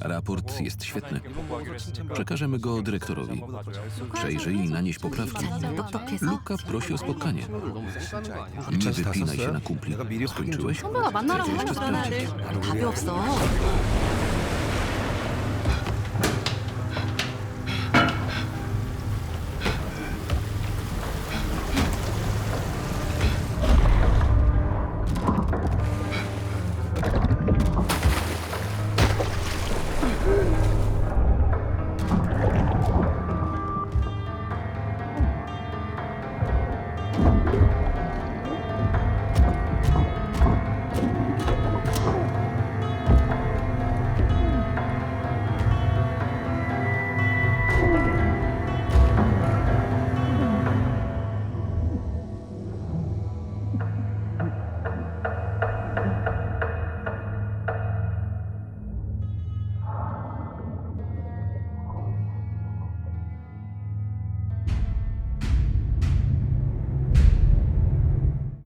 Raport jest świetny. Przekażemy go dyrektorowi. Przejrzyj i nanieś poprawki. Luka prosi o spotkanie. Nie wypinaj się na kumpli. Skończyłeś? 선배가 만나라고 하면 그러나 답이 없어.